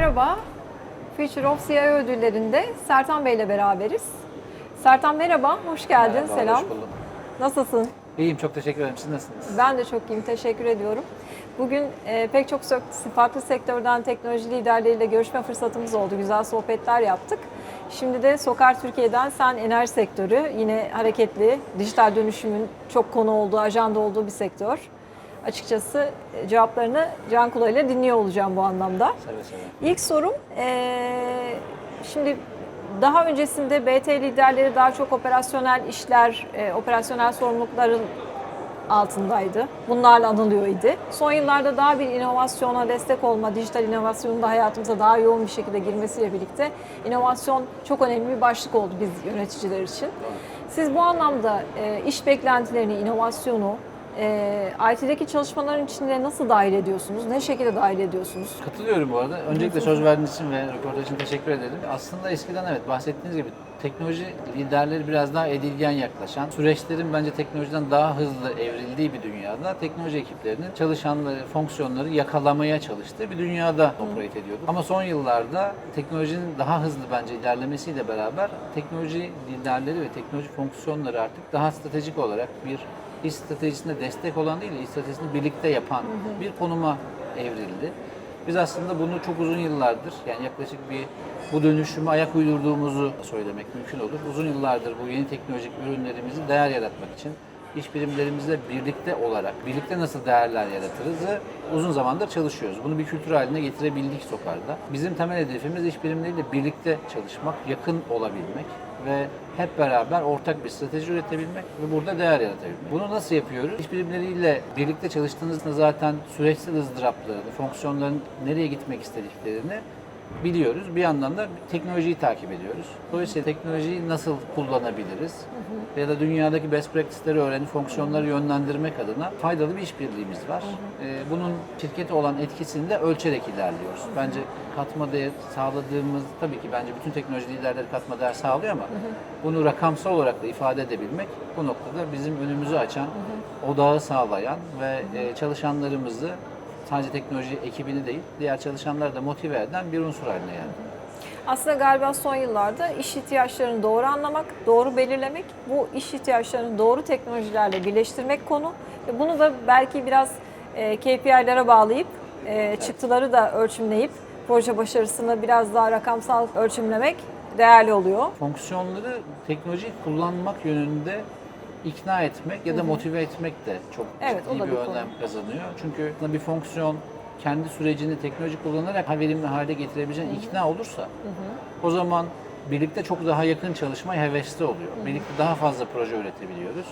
Merhaba, Future of CIO ödüllerinde Sertan Bey ile beraberiz. Sertan merhaba, hoş geldin, Merhaba, selam. Hoş buldum. Nasılsın? İyiyim, çok teşekkür ederim. Siz nasılsınız? Ben de çok iyiyim, teşekkür ediyorum. Bugün e, pek çok farklı sektörden teknoloji liderleriyle görüşme fırsatımız oldu. Güzel sohbetler yaptık. Şimdi de Sokar Türkiye'den sen enerji sektörü, yine hareketli, dijital dönüşümün çok konu olduğu, ajanda olduğu bir sektör. Açıkçası e, cevaplarını can kulağıyla dinliyor olacağım bu anlamda. Seve seve. İlk sorum, eee, şimdi daha öncesinde BT liderleri daha çok operasyonel işler, e, operasyonel sorumlulukların altındaydı. Bunlarla anılıyor idi. Son yıllarda daha bir inovasyona destek olma, dijital inovasyonun da hayatımıza daha yoğun bir şekilde girmesiyle birlikte inovasyon çok önemli bir başlık oldu biz yöneticiler için. Siz bu anlamda e, iş beklentilerini, inovasyonu, e, IT'deki çalışmaların içine nasıl dahil ediyorsunuz? Ne şekilde dahil ediyorsunuz? Katılıyorum bu arada. Öncelikle söz verdiğiniz için ve röportaj için teşekkür ederim. Aslında eskiden evet bahsettiğiniz gibi teknoloji liderleri biraz daha edilgen yaklaşan, süreçlerin bence teknolojiden daha hızlı evrildiği bir dünyada teknoloji ekiplerinin çalışanları, fonksiyonları yakalamaya çalıştığı bir dünyada operate ediyordu. Ama son yıllarda teknolojinin daha hızlı bence ilerlemesiyle beraber teknoloji liderleri ve teknoloji fonksiyonları artık daha stratejik olarak bir iş stratejisine destek olan değil, iş stratejisini birlikte yapan bir konuma evrildi. Biz aslında bunu çok uzun yıllardır, yani yaklaşık bir bu dönüşüme ayak uydurduğumuzu söylemek mümkün olur. Uzun yıllardır bu yeni teknolojik ürünlerimizi değer yaratmak için iş birimlerimizle birlikte olarak, birlikte nasıl değerler yaratırızı uzun zamandır çalışıyoruz. Bunu bir kültür haline getirebildik Sokar'da. Bizim temel hedefimiz iş birimleriyle birlikte çalışmak, yakın olabilmek ve hep beraber ortak bir strateji üretebilmek ve burada değer yaratabilmek. Bunu nasıl yapıyoruz? İş birimleriyle birlikte çalıştığınızda zaten süreçsel ızdıraplarını, fonksiyonların nereye gitmek istediklerini biliyoruz. Bir yandan da teknolojiyi takip ediyoruz. Dolayısıyla teknolojiyi nasıl kullanabiliriz? Ya da dünyadaki best practice'leri öğrenip fonksiyonları yönlendirmek adına faydalı bir işbirliğimiz var. Ee, Bunun şirkete olan etkisini de ölçerek ilerliyoruz. Bence katma değer sağladığımız, tabii ki bence bütün teknoloji liderleri katma değer sağlıyor ama bunu rakamsal olarak da ifade edebilmek bu noktada bizim önümüzü açan, odağı sağlayan ve e, çalışanlarımızı sadece teknoloji ekibini değil, diğer çalışanları da motive eden bir unsur haline geldi. Aslında galiba son yıllarda iş ihtiyaçlarını doğru anlamak, doğru belirlemek, bu iş ihtiyaçlarını doğru teknolojilerle birleştirmek konu. Bunu da belki biraz e, KPI'lere bağlayıp, e, çıktıları da ölçümleyip, proje başarısını biraz daha rakamsal ölçümlemek değerli oluyor. Fonksiyonları teknolojiyi kullanmak yönünde ikna etmek ya da motive etmek de çok Evet, o ciddi da bir bir konu. önem kazanıyor. Çünkü bir fonksiyon kendi sürecini teknoloji kullanarak daha verimli hale getirebileceğine ikna olursa o zaman birlikte çok daha yakın çalışmaya hevesli oluyor. Birlikte daha fazla proje üretebiliyoruz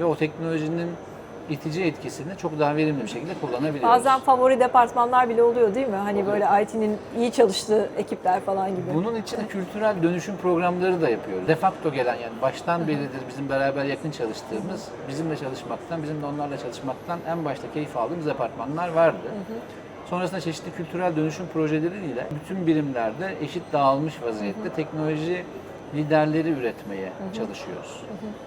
ve o teknolojinin itici etkisini çok daha verimli bir şekilde kullanabiliyoruz. Bazen favori departmanlar bile oluyor değil mi? Hani böyle IT'nin iyi çalıştığı ekipler falan gibi. Bunun için kültürel dönüşüm programları da yapıyoruz. De facto gelen yani baştan beridir bizim beraber yakın çalıştığımız, bizimle çalışmaktan, bizimle onlarla çalışmaktan en başta keyif aldığımız departmanlar vardı. Sonrasında çeşitli kültürel dönüşüm projeleriyle bütün birimlerde eşit dağılmış vaziyette teknoloji liderleri üretmeye çalışıyoruz.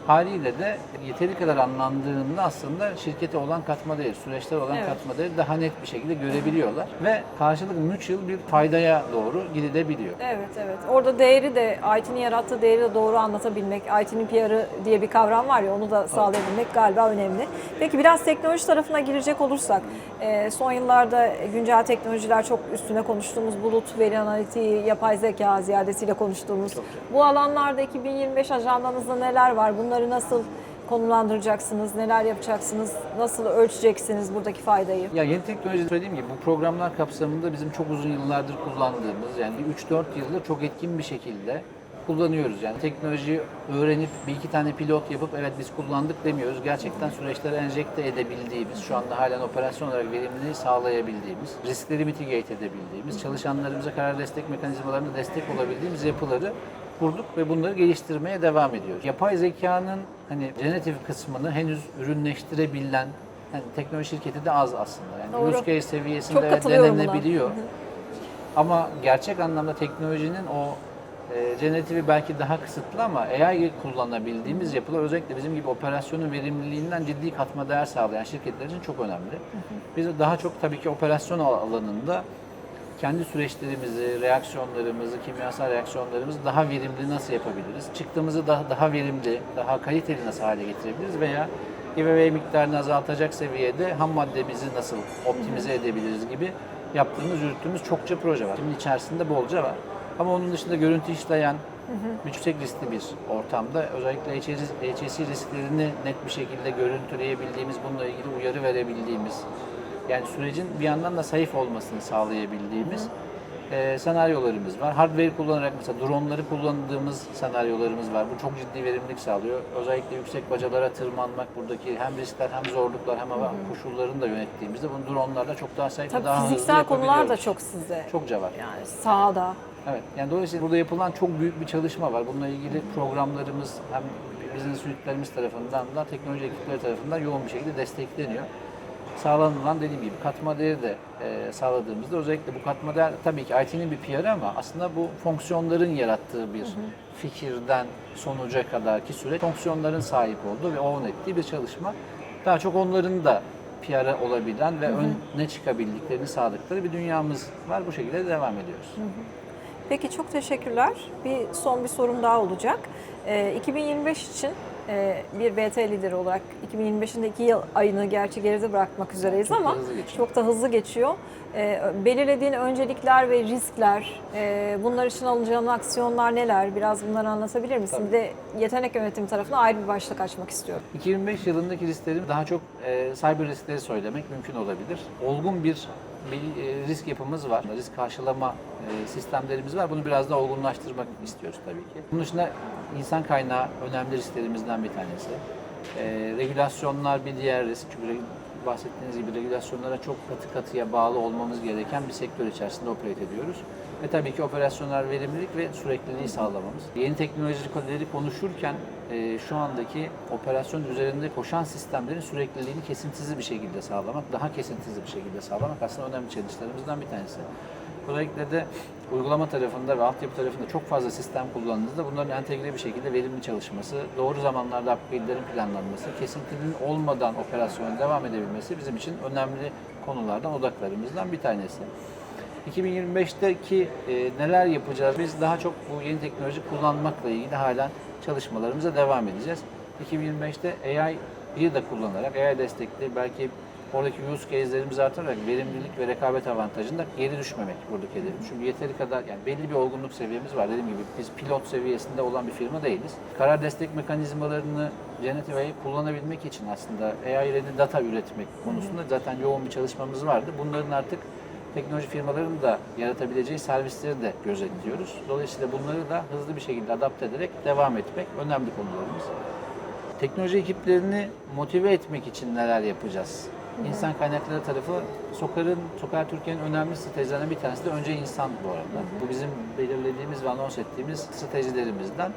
Haliyle de yeteri kadar anlandığında aslında şirkete olan katma değeri, süreçler olan Evet. katma değeri daha net bir şekilde görebiliyorlar ve karşılık mutual bir faydaya doğru gidilebiliyor. Evet evet. Orada değeri de IT'nin yarattığı değeri de doğru anlatabilmek, IT'nin PR'ı diye bir kavram var ya onu da sağlayabilmek galiba önemli. Peki biraz teknoloji tarafına girecek olursak, e, son yıllarda güncel teknolojiler çok üstüne konuştuğumuz bulut, veri analitiği, yapay zeka ziyadesiyle konuştuğumuz bu alanlarda 2025 ajandanızda neler var? Bunları nasıl konumlandıracaksınız? Neler yapacaksınız? Nasıl ölçeceksiniz buradaki faydayı? Ya yeni teknoloji söylediğim gibi bu programlar kapsamında bizim çok uzun yıllardır kullandığımız yani 3-4 yıldır çok etkin bir şekilde kullanıyoruz. Yani teknolojiyi öğrenip bir iki tane pilot yapıp evet biz kullandık demiyoruz. Gerçekten süreçlere enjekte edebildiğimiz, şu anda halen operasyon olarak verimliliği sağlayabildiğimiz, riskleri mitigate edebildiğimiz, çalışanlarımıza karar destek mekanizmalarında destek olabildiğimiz yapıları kurduk ve bunları geliştirmeye devam ediyoruz. Yapay zekanın hani generatif kısmını henüz ürünleştirebilen yani teknoloji şirketi de az aslında. Yani Doğru. use case seviyesinde buna. denenebiliyor. Ama gerçek anlamda teknolojinin o e, jeneratifi belki daha kısıtlı ama AI kullanabildiğimiz yapılar özellikle bizim gibi operasyonun verimliliğinden ciddi katma değer sağlayan şirketler için çok önemli. Biz daha çok tabii ki operasyon al- alanında kendi süreçlerimizi, reaksiyonlarımızı, kimyasal reaksiyonlarımızı daha verimli nasıl yapabiliriz? Çıktığımızı daha, daha verimli, daha kaliteli nasıl hale getirebiliriz? Veya giveaway miktarını azaltacak seviyede ham maddemizi nasıl optimize edebiliriz gibi yaptığımız, yürüttüğümüz çokça proje var. Şimdi içerisinde bolca var. Ama onun dışında görüntü işleyen, yüksek riskli bir ortamda özellikle HSE risklerini net bir şekilde görüntüleyebildiğimiz, bununla ilgili uyarı verebildiğimiz, yani sürecin bir yandan da safe olmasını sağlayabildiğimiz e, senaryolarımız var. Hardware kullanarak mesela dronları kullandığımız senaryolarımız var. Bu çok ciddi verimlilik sağlıyor. Özellikle yüksek bacalara tırmanmak buradaki hem riskler hem zorluklar hem hava koşullarını da yönettiğimizde bunu dronlarla çok daha safe ve daha hızlı fiziksel konular da çok sizde. Çokça var. Yani sahada. Evet. Yani dolayısıyla burada yapılan çok büyük bir çalışma var. Bununla ilgili programlarımız hem business unitlerimiz tarafından da teknoloji ekipleri tarafından yoğun bir şekilde destekleniyor. Sağlanılan dediğim gibi katma değeri de e, sağladığımızda özellikle bu katma değer tabii ki IT'nin bir PR'ı ama aslında bu fonksiyonların yarattığı bir fikirden sonuca kadar ki süreç fonksiyonların sahip olduğu ve own ettiği bir çalışma. Daha çok onların da PR'ı olabilen ve öne çıkabildiklerini sağladıkları bir dünyamız var. Bu şekilde devam ediyoruz. Peki çok teşekkürler. Bir son bir sorum daha olacak. Ee, 2025 için e, bir BT lideri olarak 2025'in de iki yıl ayını gerçi geride bırakmak üzereyiz Çok ama çok da hızlı geçiyor. Ee, belirlediğin öncelikler ve riskler, e, bunlar için alınacağın aksiyonlar neler? Biraz bunları anlatabilir misin? Tabii. Bir de yetenek yönetimi tarafına ayrı bir başlık açmak istiyorum. 2025 yılındaki risklerin daha çok e, cyber riskleri söylemek mümkün olabilir. Olgun bir, bir e, risk yapımız var. Risk karşılama e, sistemlerimiz var. Bunu biraz daha olgunlaştırmak istiyoruz tabii ki. Bunun dışında insan kaynağı önemli risklerimizden bir tanesi. E, regülasyonlar bir diğer risk. Çünkü bahsettiğiniz gibi regülasyonlara çok katı katıya bağlı olmamız gereken bir sektör içerisinde operate ediyoruz. Ve tabii ki operasyonel verimlilik ve sürekliliği sağlamamız. Yeni teknolojileri konuşurken e, şu andaki operasyon üzerinde koşan sistemlerin sürekliliğini kesintisiz bir şekilde sağlamak, daha kesintisiz bir şekilde sağlamak aslında önemli challenge'larımızdan bir tanesi. Özellikle de uygulama tarafında ve altyapı tarafında çok fazla sistem kullandığınızda bunların entegre bir şekilde verimli çalışması, doğru zamanlarda upgrade'lerin planlanması, kesintinin olmadan operasyonun devam edebilmesi bizim için önemli konulardan, odaklarımızdan bir tanesi. 2025'teki e, neler yapacağız? Biz daha çok bu yeni teknoloji kullanmakla ilgili halen çalışmalarımıza devam edeceğiz. 2025'te AI'yi da kullanarak, AI destekli belki oradaki use case'lerimizi artırarak verimlilik ve rekabet avantajında geri düşmemek buradaki hedefimiz. Çünkü yeteri kadar yani belli bir olgunluk seviyemiz var. Dediğim gibi biz pilot seviyesinde olan bir firma değiliz. Karar destek mekanizmalarını Generative AI kullanabilmek için aslında AI ready data üretmek konusunda zaten yoğun bir çalışmamız vardı. Bunların artık teknoloji firmalarının da yaratabileceği servisleri de gözetliyoruz. Dolayısıyla bunları da hızlı bir şekilde adapte ederek devam etmek önemli konularımız. Teknoloji ekiplerini motive etmek için neler yapacağız? İnsan kaynakları tarafı Sokar'ın, Sokar Türkiye'nin önemli stratejilerinden bir tanesi de önce insan bu arada. Bu bizim belirlediğimiz ve anons ettiğimiz stratejilerimizden.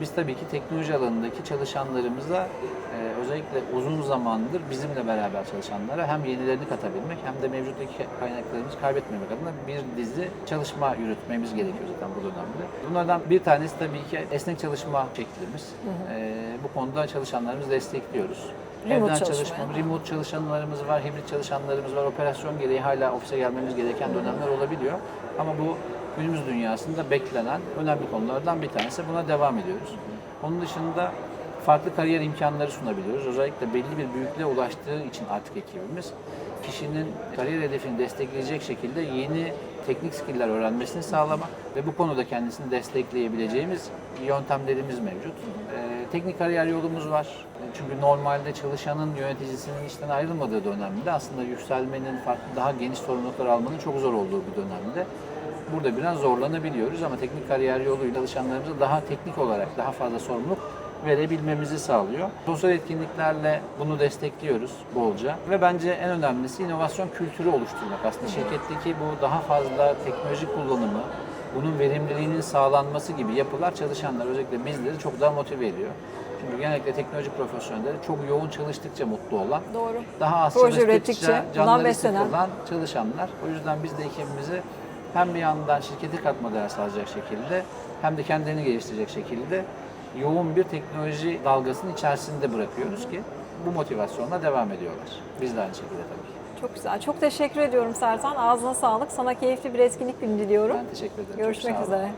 Biz tabii ki teknoloji alanındaki çalışanlarımıza e, özellikle uzun zamandır bizimle beraber çalışanlara hem yenilerini katabilmek hem de mevcuttaki kaynaklarımızı kaybetmemek adına bir dizi çalışma yürütmemiz gerekiyor zaten bu dönemde. Bunlardan bir tanesi tabii ki esnek çalışma şeklimiz. E, bu konuda çalışanlarımızı destekliyoruz. Remote Evden çalışma. remote çalışanlarımız var, hibrit çalışanlarımız var. Operasyon gereği hala ofise gelmemiz gereken dönemler olabiliyor. Ama bu günümüz dünyasında beklenen önemli konulardan bir tanesi. Buna devam ediyoruz. Onun dışında farklı kariyer imkanları sunabiliyoruz. Özellikle belli bir büyüklüğe ulaştığı için artık ekibimiz kişinin kariyer hedefini destekleyecek şekilde yeni teknik skill'ler öğrenmesini sağlamak ve bu konuda kendisini destekleyebileceğimiz yöntemlerimiz mevcut. Ee, teknik kariyer yolumuz var. Çünkü normalde çalışanın yöneticisinin işten ayrılmadığı dönemde aslında yükselmenin, farklı daha geniş sorumluluklar almanın çok zor olduğu bir dönemde burada biraz zorlanabiliyoruz ama teknik kariyer yoluyla çalışanlarımıza daha teknik olarak daha fazla sorumluluk verebilmemizi sağlıyor. Sosyal etkinliklerle bunu destekliyoruz bolca ve bence en önemlisi inovasyon kültürü oluşturmak. Aslında şirketteki bu daha fazla teknoloji kullanımı, bunun verimliliğinin sağlanması gibi yapılar çalışanlar özellikle bizleri çok daha motive ediyor. Çünkü genellikle teknoloji profesyonelleri çok yoğun çalıştıkça mutlu olan, Doğru. daha az Proje ürettikçe çalıştıkça bundan canları beslenen. sıkılan çalışanlar. O yüzden biz de ekibimizi hem bir yandan şirketi katma değer sağlayacak şekilde hem de kendini geliştirecek şekilde yoğun bir teknoloji dalgasının içerisinde bırakıyoruz ki bu motivasyonla devam ediyorlar. Biz de aynı şekilde tabii ki. Çok güzel. Çok teşekkür ediyorum Sertan. Ağzına sağlık. Sana keyifli bir etkinlik günü diliyorum. Ben teşekkür ederim. Görüşmek üzere.